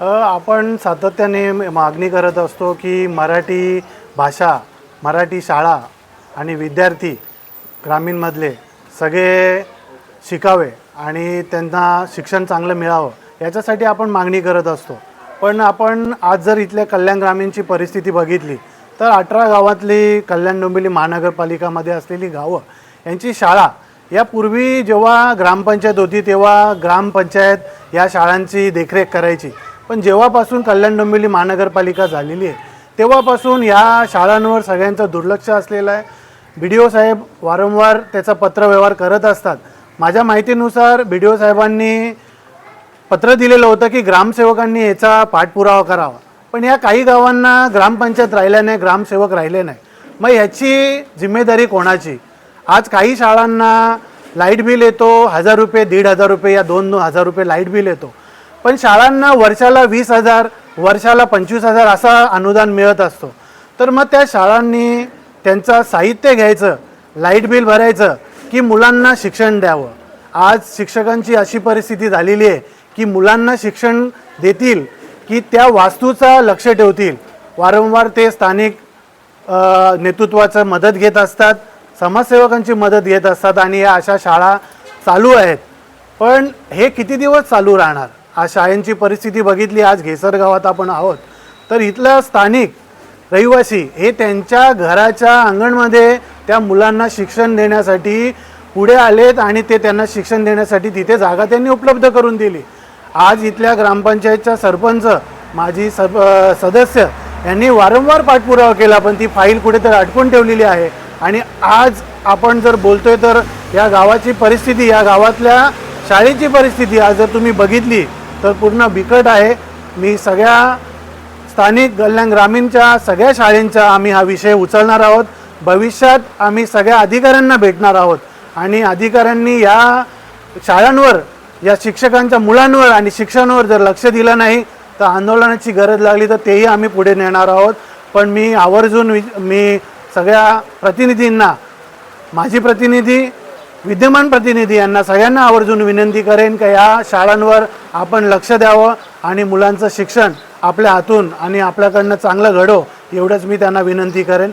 आपण सातत्याने मागणी करत असतो की मराठी भाषा मराठी शाळा आणि विद्यार्थी ग्रामीणमधले सगळे शिकावे आणि त्यांना शिक्षण चांगलं मिळावं याच्यासाठी आपण मागणी करत असतो. पण आपण आज जर इथल्या कल्याण ग्रामीणची परिस्थिती बघितली तर अठरा गावातली कल्याण डोंबिवली महानगरपालिकामध्ये असलेली गावं यांची शाळा यापूर्वी जेव्हा ग्रामपंचायत होती तेव्हा ग्रामपंचायत या शाळांची देखरेख करायची. पण जेव्हापासून कल्याण डोंबिवली महानगरपालिका झालेली आहे तेव्हापासून या शाळांवर सगळ्यांचं दुर्लक्ष असलेलं आहे. बी डी ओ साहेब वारंवार त्याचा पत्रव्यवहार करत असतात. माझ्या माहितीनुसार बी डी ओ साहेबांनी पत्र दिलेलं होतं की ग्रामसेवकांनी याचा पाठपुरावा करावा. पण या काही गावांना ग्रामपंचायत राहिल्या नाही ग्रामसेवक राहिले नाही. मग ह्याची जिम्मेदारी कोणाची? आज काही शाळांना लाइट बिल येतो हजार रुपये दीड हजार रुपये या दोन हजार रुपये लाइट बिल येतो. पण शाळांना वर्षाला वीस हजार वर्षाला पंचवीस हजार असा अनुदान मिळत असतो. तर मग त्या शाळांनी त्यांचं साहित्य घ्यायचं लाइट बिल भरायचं की मुलांना शिक्षण द्यावं. आज शिक्षकांची अशी परिस्थिती झालेली आहे की मुलांना शिक्षण देतील की त्या वास्तूचा लक्ष ठेवतील. वारंवार ते स्थानिक नेतृत्वाचं मदत घेत असतात समाजसेवकांची मदत घेत असतात आणि या अशा शाळा चालू आहेत. पण हे किती दिवस चालू राहणार? आज शाळेंची परिस्थिती बघितली आज घेसर गावात आपण आहोत. तर इथलं स्थानिक रहिवासी हे त्यांच्या घराच्या अंगणमध्ये त्या मुलांना शिक्षण देण्यासाठी पुढे आलेत आणि ते त्यांना शिक्षण देण्यासाठी तिथे जागा त्यांनी उपलब्ध करून दिली. आज इथल्या ग्रामपंचायतच्या सरपंच माजी सर सदस्य यांनी वारंवार पाठपुरावा केला पण ती फाईल कुठेतरी अडकून ठेवलेली आहे. आणि आज आपण जर बोलतोय तर या गावाची परिस्थिती या गावातल्या शाळेची परिस्थिती आज जर तुम्ही बघितली तर पूर्ण बिकट आहे. मी सगळ्या स्थानिक कल्याण ग्रामीणच्या सगळ्या शाळेंचा आम्ही हा विषय उचलणार आहोत. भविष्यात आम्ही सगळ्या अधिकाऱ्यांना भेटणार आहोत आणि अधिकाऱ्यांनी या शाळांवर या शिक्षकांच्या मुलांवर आणि शिक्षणावर जर लक्ष दिलं नाही तर आंदोलनाची गरज लागली तर तेही आम्ही पुढे नेणार आहोत. पण मी आवर्जून वि- मी सगळ्या प्रतिनिधींना माझी प्रतिनिधी विद्यमान प्रतिनिधी यांना सगळ्यांना आवर्जून विनंती करेन का या शाळांवर आपण लक्ष द्यावं आणि मुलांचं शिक्षण आपल्या हातून आणि आपल्याकडनं चांगलं घडो एवढंच मी त्यांना विनंती करेन.